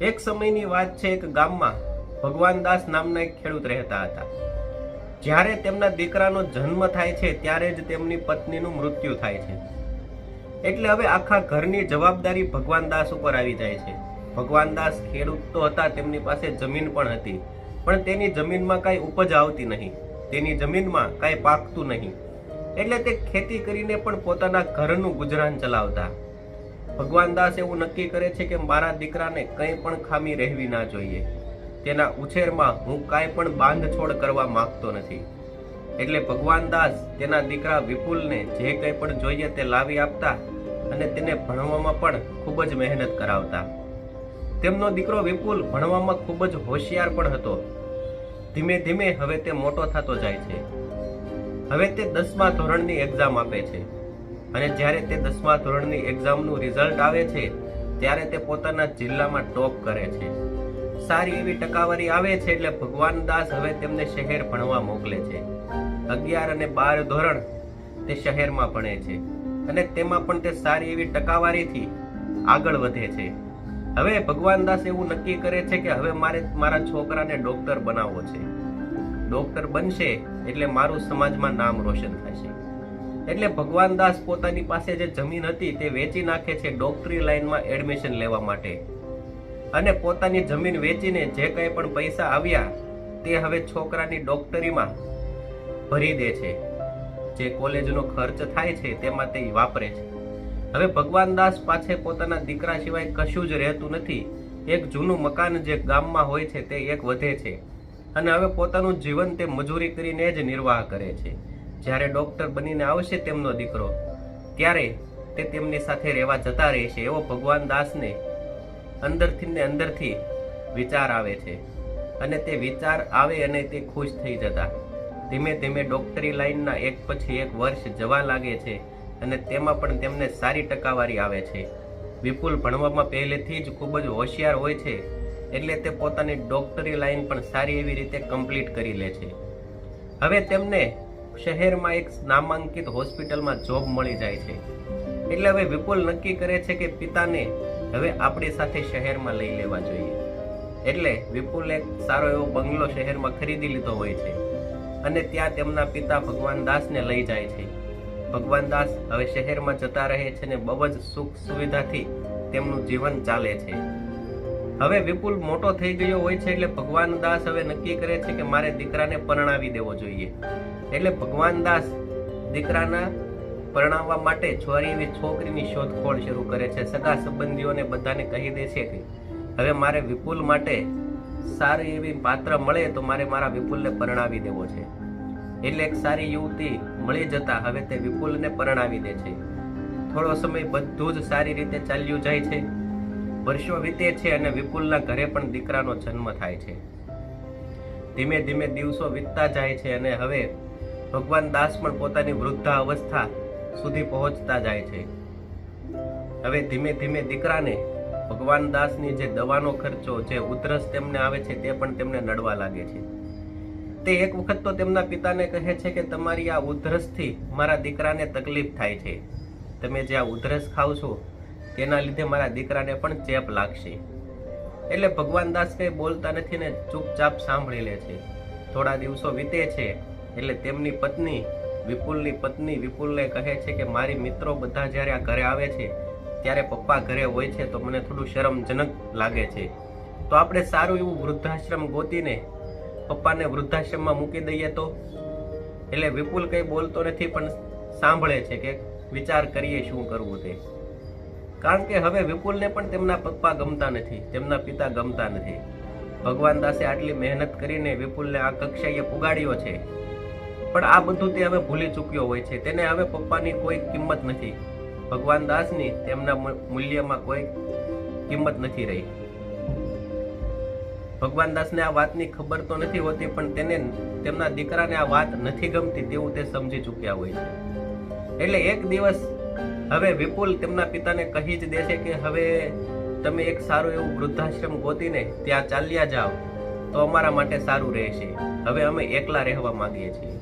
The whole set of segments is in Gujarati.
એક સમયની વાત છે એક ગામમાં ભગવાનદાસ નામના એક ખેડૂત રહેતા હતા. જ્યારે તેમના દીકરાનો જન્મ થાય છે, ત્યારે જ તેમની પત્નીનું મૃત્યુ થાય છે. એટલે હવે આખા ઘરની જવાબદારી ભગવાનદાસ ઉપર આવી જાય છે. ભગવાનદાસ ખેડૂત તો હતા, તેમની પાસે જમીન પણ હતી, પણ તેની જમીનમાં કાંઈ ઉપજ આવતી નહીં. તેની જમીનમાં કાંઈ પાકતું નહીં. એટલે તે ખેતી કરીને પણ પોતાના ઘરનું ગુજરાન ચલાવતા. ભગવાનદાસ એવું નક્કી કરે છે કે મારા દીકરાને કંઈ પણ ખામી રહેવી ના જોઈએ. તેના ઉછેરમાં હું કાંઈ પણ બાંધછોડ કરવા માંગતો નથી. એટલે ભગવાનદાસ તેના દીકરા વિપુલને જે કંઈ પણ જોઈએ તે લાવી આપતા અને તેને ભણવામાં પણ ખૂબ જ મહેનત કરાવતા. તેમનો દીકરો વિપુલ ભણવામાં ખૂબ જ હોશિયાર પણ હતો. ધીમે ધીમે હવે તે મોટો થતો જાય છે. હવે તે દસમા ધોરણની એક્ઝામ આપે છે. અને જ્યારે તે દસમા ધોરણની એક્ઝામનું રિઝલ્ટ આવે છે, ત્યારે તે પોતાના જિલ્લામાં ટોપ કરે છે. સારી એવી ટકાવારી આવે છે એટલે ભગવાનદાસ હવે તેમને શહેર ભણવા મોકલે છે. અગિયાર અને બાર ધોરણ તે શહેરમાં ભણે છે અને તેમાં પણ તે સારી એવી ટકાવારીથી આગળ વધે છે. હવે ભગવાનદાસ એવું નક્કી કરે છે કે હવે મારે મારા છોકરાને ડોક્ટર બનાવવો છે. ડોક્ટર બનશે એટલે મારું સમાજમાં નામ રોશન થશે. એટલે ભગવાનદાસ પોતાની પાસે જે જમીન હતી તે વેચી નાખે છે ડોક્ટરી લાઈનમાં એડમિશન લેવા માટે. અને પોતાની જમીન વેચીને જે કંઈ પણ પૈસા આવ્યા, તે હવે છોકરાની ડોક્ટરીમાં ભરી દે છે. જે કોલેજનો ખર્ચ થાય છે તેમાં તે વાપરે છે. હવે ભગવાનદાસ પાસે પોતાના દીકરા સિવાય કશું જ રહેતું નથી. એક જૂનું મકાન જે ગામમાં હોય છે તે એક વધે છે. અને હવે પોતાનું જીવન તે મજૂરી કરીને જ નિર્વાહ કરે છે. જ્યારે ડોક્ટર બનીને આવશે તેમનો દીકરો, ત્યારે તે તેમની સાથે રહેવા જતા રહેશે એવો ભગવાન દાસને અંદરથી ને અંદરથી વિચાર આવે છે. અને તે વિચાર આવે અને તે ખુશ થઈ જતા. ધીમે ધીમે ડોક્ટરી લાઈનના એક પછી એક વર્ષ જવા લાગે છે અને તેમાં પણ તેમને સારી ટકાવારી આવે છે. વિપુલ ભણવામાં પહેલેથી જ ખૂબ જ હોશિયાર હોય છે, એટલે તે પોતાની ડોક્ટરી લાઈન પણ સારી એવી રીતે કમ્પ્લીટ કરી લે છે. હવે તેમને શહેરમાં એક નામાંકિત હોસ્પિટલમાં જોબ મળી જાય છે. એટલે હવે વિપુલ નક્કી કરે છે કે પિતાને હવે આપણી સાથે શહેરમાં લઈ લેવા જોઈએ. એટલે વિપુલ એક સારો એવો બંગલો શહેરમાં ખરીદી લીધો હોય છે અને ત્યાં તેમના પિતા ભગવાન દાસને લઈ જાય છે. ભગવાન દાસ હવે શહેરમાં જતા રહે છે ને બહુ જ સુખ સુવિધાથી તેમનું જીવન ચાલે છે. હવે વિપુલ મોટો થઈ ગયો હોય છે એટલે ભગવાન દાસ હવે નક્કી કરે છે કે મારે દીકરાને પરણાવી દેવો જોઈએ. એટલે ભગવાન દાસ દીકરાના પરણાવવા માટે છોરી એવી છોકરીની શોધખોળ શરૂ કરે છે. સગા સંબંધીઓને બધાને કહી દે છે કે, હવે મારે વિપુલ માટે સારી એવી પાત્ર મળે તો મારે મારા વિપુલને પરણાવી દેવો છે. એટલે એક સારી યુવતી મળી જતા હવે તે વિપુલને પરણાવી દે છે. થોડો સમય બધું જ સારી રીતે ચાલ્યું જાય છે. વર્ષો વીતે છે અને વિપુલના ઘરે પણ દીકરાનો જન્મ થાય છે. ધીમે ધીમે દિવસો વીતતા જાય છે અને હવે ભગવાન દાસ પણ પોતાની વૃદ્ધા અવસ્થા સુધી પહોંચતા જાય છે. હવે ધીમે ધીમે દીકરાને ભગવાન દાસની જે દવાનો ખર્ચો, જે ઉધરસ તેમને આવે છે તે પણ તેમને નડવા લાગે છે. તે એક વખત તો તેમના પિતાને કહે છે કે તમારી આ ઉધરસથી મારા દીકરાને તકલીફ થાય છે. તમે જે આ ઉધરસ ખાવ છો, તેના લીધે મારા દીકરાને પણ ચેપ લાગશે. એટલે ભગવાન દાસ કંઈ બોલતા નથી ને ચૂપચાપ સાંભળી લે છે. થોડા દિવસો વીતે છે એટલે તેમની પત્ની, વિપુલની પત્ની વિપુલને કહે છે કે, મારી મિત્રો બધા જ્યારે આ ઘરે આવે છે, ત્યારે પપ્પા ઘરે હોય છે, તો મને થોડું શરમજનક લાગે છે. તો આપણે સારું એવું વૃદ્ધાશ્રમ ગોતીને પપ્પાને વૃદ્ધાશ્રમમાં મૂકી દઈએ તો? એટલે વિપુલ કંઈ બોલતો નથી, પણ સાંભળે છે કે વિચાર કરીએ શું કરવું તે. કારણ કે હવે વિપુલને પણ તેમના પપ્પા ગમતા નથી, તેમના પિતા ગમતા નથી. ભગવાન દાસે આટલી મહેનત કરીને વિપુલને આ કક્ષાએ પુગાડ્યો છે. પણ આ બધું તે હવે ભૂલી ચૂક્યો હોય છે. તેને હવે પપ્પાની કોઈ કિંમત નથી. ભગવાન દાસની તેમના મૂલ્યમાં કોઈ કિંમત નથી રહી. ભગવાન દાસને આ વાતની ખબર તો નથી હોતી, પણ તેને તેમના દીકરાને આ વાત નથી ગમતી તેવું તે સમજી ચૂક્યા હોય છે. એટલે એક દિવસ હવે વિપુલ તેમના પિતાને કહી જ દે છે કે, હવે તમે એક સારું એવું વૃદ્ધાશ્રમ ગોતીને ત્યાં ચાલ્યા જાઓ. તો અમારા માટે સારું રહેશે. હવે અમે એકલા રહેવા માંગીએ છીએ.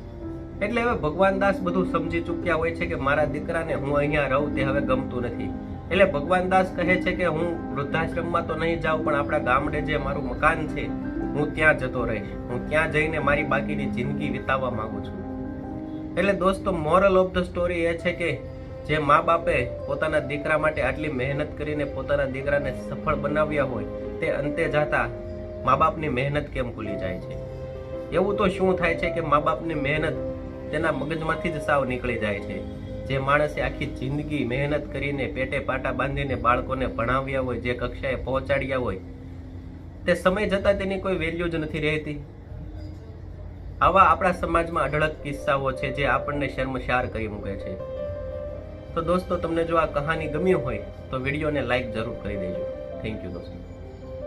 એટલે હવે ભગવાન દાસ બધું સમજી ચૂક્યા હોય છે કે મારા દીકરાને હું અહીંયા રહું તે હવે ગમતું નથી. એટલે ભગવાન દાસ કહે છે કે હું વૃદ્ધાશ્રમમાં તો નહીં જાઉં, પણ આપણા ગામડે જે મારું મકાન છે, હું ત્યાં જતો રહીશ. હું ત્યાં જઈને મારી બાકીની જિંદગી વિતાવવા માંગુ છું. એટલે દોસ્તો મોરલ ઓફ ધ સ્ટોરી એ છે કે જે મા બાપે પોતાના દીકરા માટે આટલી મહેનત કરીને પોતાના દીકરાને સફળ બનાવ્યા હોય, તે અંતે જાતા મા બાપની મહેનત કેમ ભૂલી જાય છે? એવું તો શું થાય છે કે મા બાપની મહેનત તેના મગજમાંથી જ સાવ નીકળી જાય છે. જે માણસે આખી જિંદગી મહેનત કરીને પેટે પાટા બાંધીને બાળકોને ભણાવ્યા હોય, જે કક્ષાએ પહોંચાડ્યા હોય, તે સમય જતાં તેની કોઈ વેલ્યુ જ નથી રહેતી. આવા આપણા સમાજમાં અઢળક કિસ્સાઓ છે જે આપણને શર્મશાર કરી મૂકે છે. તો દોસ્તો, તમને જો આ કહાની ગમી હોય, તો વિડીયોને લાઈક જરૂર કરી દેજો. થેન્ક યુ દોસ્તો.